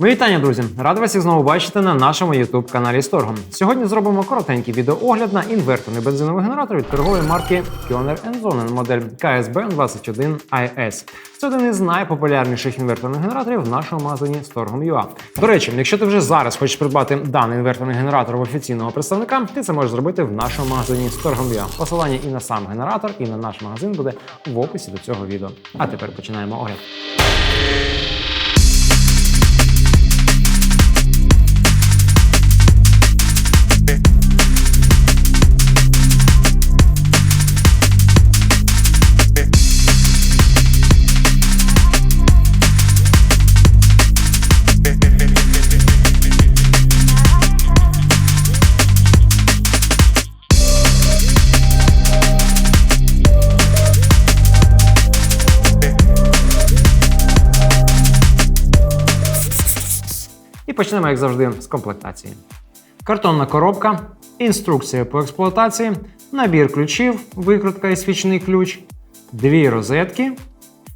Мої вітання, друзі! Радий вас їх знову бачити на нашому youtube каналі Сторгом. Сьогодні зробимо коротенький відеоогляд на інверторний бензиновий генератор від торгової марки Pioneer Zonen модель KSB 21 IS. Це один із найпопулярніших інверторних генераторів в нашому магазині Storgom.ua. До речі, якщо ти вже зараз хочеш придбати даний інверторний генератор в офіційного представника, ти це можеш зробити в нашому магазині Storgom.ua. Посилання і на сам генератор, і на наш магазин буде в описі до цього відео. А тепер починаємо огляд. Почнемо, як завжди, з комплектації. Картонна коробка, інструкція по експлуатації, набір ключів, викрутка і свічний ключ, дві розетки,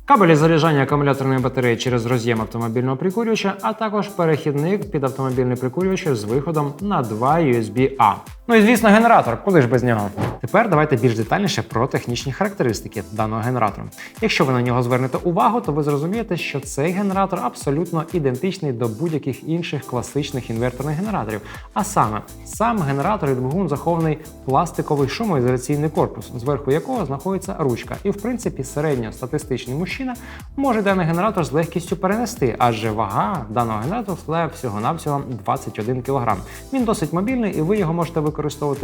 кабелі заряджання акумуляторної батареї через роз'єм автомобільного прикурювача, а також перехідник під автомобільний прикурювач з виходом на 2 USB-A. Ну і звісно, генератор, куди ж без нього. Тепер давайте більш детальніше про технічні характеристики даного генератора. Якщо ви на нього звернете увагу, то ви зрозумієте, що цей генератор абсолютно ідентичний до будь-яких інших класичних інверторних генераторів. А саме, сам генератор і двигун захований пластиковий шумоізоляційний корпус, зверху якого знаходиться ручка. І в принципі середньостатистичний мужчина може даний генератор з легкістю перенести, адже вага даного генератора складає всього-навсього 21 кг. Він досить мобільний, і ви його можете використовувати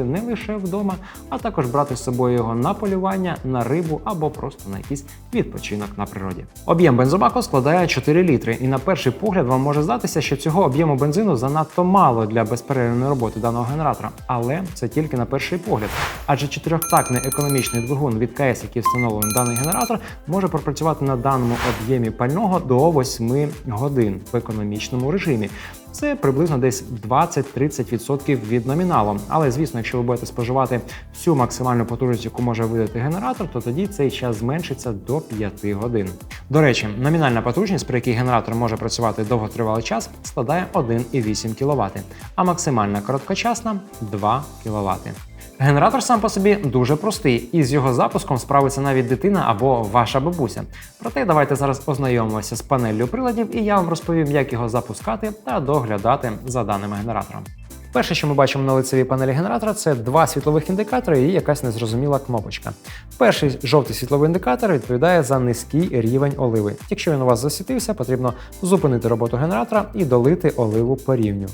не лише вдома, а також брати з собою його на полювання, на рибу або просто на якийсь відпочинок на природі. Об'єм бензобаку складає 4 літри, і на перший погляд вам може здатися, що цього об'єму бензину занадто мало для безперервної роботи даного генератора. Але це тільки на перший погляд. Адже чотирьохтактний економічний двигун від КС, який встановлений даний генератор, може пропрацювати на даному об'ємі пального до 8 годин в економічному режимі. Це приблизно десь 20-30% від номіналу. Але звісно, якщо ви будете споживати всю максимальну потужність, яку може видати генератор, то тоді цей час зменшиться до 5 годин. До речі, номінальна потужність, при якій генератор може працювати довготривалий час, складає 1,8 кВт, а максимальна короткочасна 2 кВт. Генератор сам по собі дуже простий, і з його запуском справиться навіть дитина або ваша бабуся. Проте давайте зараз ознайомимося з панеллю приладів, і я вам розповім, як його запускати та доглядати за даним генератором. Перше, що ми бачимо на лицевій панелі генератора, це два світлових індикатори і якась незрозуміла кнопочка. Перший жовтий світловий індикатор відповідає за низький рівень оливи. Якщо він у вас засвітився, потрібно зупинити роботу генератора і долити оливу по рівню.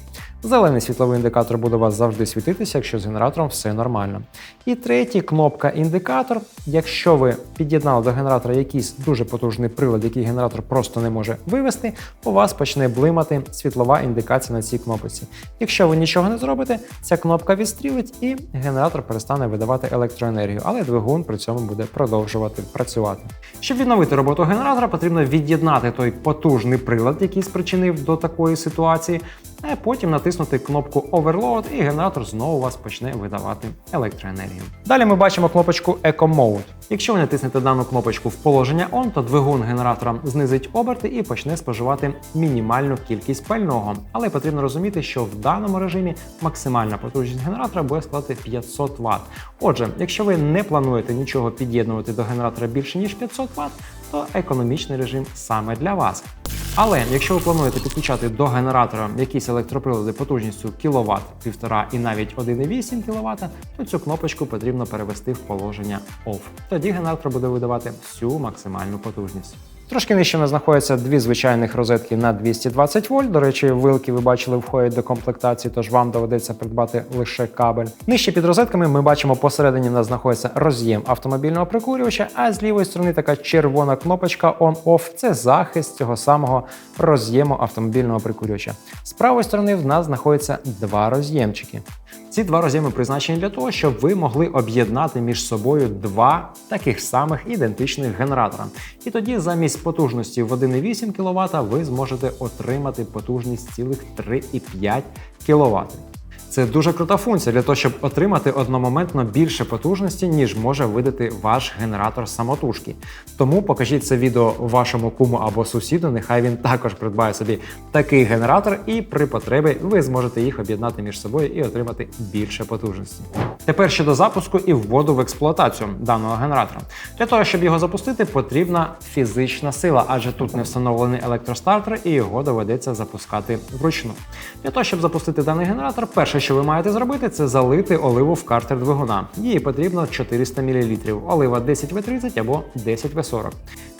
Зелений світловий індикатор буде у вас завжди світитися, якщо з генератором все нормально. І третій кнопка індикатор. Якщо ви під'єднали до генератора якийсь дуже потужний прилад, який генератор просто не може вивести, у вас почне блимати світлова індикація на цій кнопці. Якщо ви нічого не зробите, ця кнопка відстрілить і генератор перестане видавати електроенергію, але двигун при цьому буде продовжувати працювати. Щоб відновити роботу генератора, потрібно від'єднати той потужний прилад, який спричинив до такої ситуації, а потім натиснути кнопку Overload, і генератор знову вас почне видавати електроенергію. Далі ми бачимо кнопочку Eco Mode. Якщо ви натиснете дану кнопочку в положення ON, то двигун генератора знизить оберти і почне споживати мінімальну кількість пального. Але потрібно розуміти, що в даному режимі максимальна потужність генератора буде складати 500 Вт. Отже, якщо ви не плануєте нічого під'єднувати до генератора більше ніж 500 Вт, то економічний режим саме для вас. Але якщо ви плануєте підключати до генератора якісь електроприлади потужністю кіловат, 1,5 і навіть 1,8 кВт, то цю кнопочку потрібно перевести в положення OFF. Тоді генератор буде видавати всю максимальну потужність. Трошки нижче знаходяться дві звичайних розетки на 220 вольт. До речі, вилки ви бачили входять до комплектації, тож вам доведеться придбати лише кабель. Нижче під розетками ми бачимо посередині у нас знаходиться роз'єм автомобільного прикурювача, а з лівої сторони така червона кнопочка On-Off це захист цього самого роз'єму автомобільного прикурювача. З правої сторони в нас знаходяться два роз'ємчики. Ці два роз'єми призначені для того, щоб ви могли об'єднати між собою два таких самих ідентичних генератора. І тоді замість потужності в 1,8 кВт ви зможете отримати потужність цілих 3,5 кВт. Це дуже крута функція для того, щоб отримати одномоментно більше потужності, ніж може видати ваш генератор самотужки. Тому покажіть це відео вашому куму або сусіду. Нехай він також придбає собі такий генератор, і при потребі ви зможете їх об'єднати між собою і отримати більше потужності. Тепер щодо запуску і вводу в експлуатацію даного генератора. Для того, щоб його запустити, потрібна фізична сила, адже тут не встановлений електростартер і його доведеться запускати вручну. Для того, щоб запустити даний генератор, перше, що ви маєте зробити, це залити оливу в картер двигуна. Їй потрібно 400 мл, олива 10В30 або 10В40.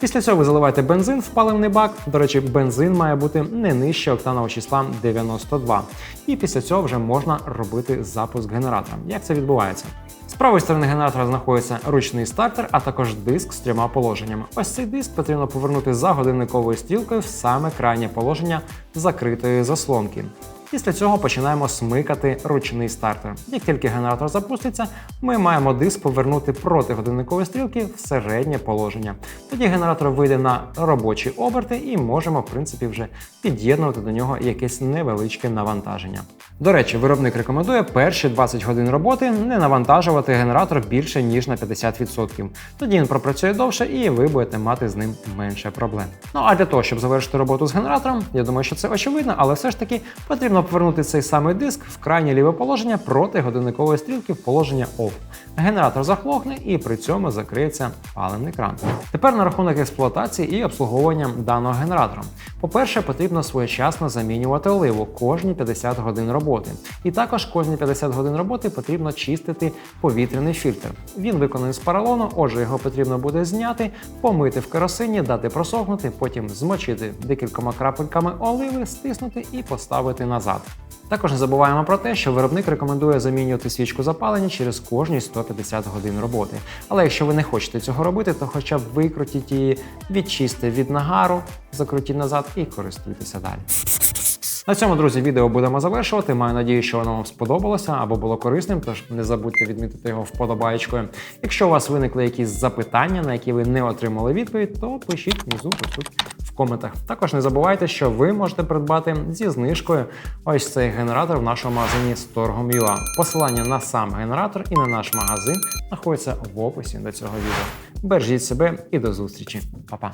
Після цього ви заливаєте бензин в паливний бак. До речі, бензин має бути не нижче октанового числа 92. І після цього вже можна робити запуск генератора. Як це відбувається? З правої сторони генератора знаходиться ручний стартер, а також диск з трьома положеннями. Ось цей диск потрібно повернути за годинниковою стрілкою в саме крайнє положення закритої заслонки. Після цього починаємо смикати ручний стартер. Як тільки генератор запуститься, ми маємо диск повернути проти годинникової стрілки в середнє положення. Тоді генератор вийде на робочі оберти і можемо, в принципі, вже під'єднувати до нього якесь невеличке навантаження. До речі, виробник рекомендує перші 20 годин роботи не навантажувати генератор більше ніж на 50%. Тоді він пропрацює довше і ви будете мати з ним менше проблем. Ну а для того, щоб завершити роботу з генератором, я думаю, що це очевидно, але все ж таки потрібно повернути цей самий диск в крайнє ліве положення проти годинникової стрілки в положення OFF. Генератор захлохне і при цьому закриється паливний кран. Тепер на рахунок експлуатації і обслуговування даного генератора. По-перше, потрібно своєчасно замінювати оливу кожні 50 годин роботи. І також кожні 50 годин роботи потрібно чистити повітряний фільтр. Він виконаний з поролону, отже, його потрібно буде зняти, помити в керосині, дати просохнути, потім змочити декількома крапельками оливи, стиснути і поставити назад. Також не забуваємо про те, що виробник рекомендує замінювати свічку запалення через кожні 150 годин роботи. Але якщо ви не хочете цього робити, то хоча б викрутіть її, відчистите від нагару, закрутіть назад і користуйтеся далі. На цьому, друзі, відео будемо завершувати. Маю надію, що воно вам сподобалося або було корисним, тож не забудьте відмітити його вподобаєчкою. Якщо у вас виникли якісь запитання, на які ви не отримали відповідь, то пишіть внизу тут в коментах. Також не забувайте, що ви можете придбати зі знижкою ось цей генератор в нашому магазині Storgom.ua. Посилання на сам генератор і на наш магазин знаходиться в описі до цього відео. Бережіть себе і до зустрічі, Па-па!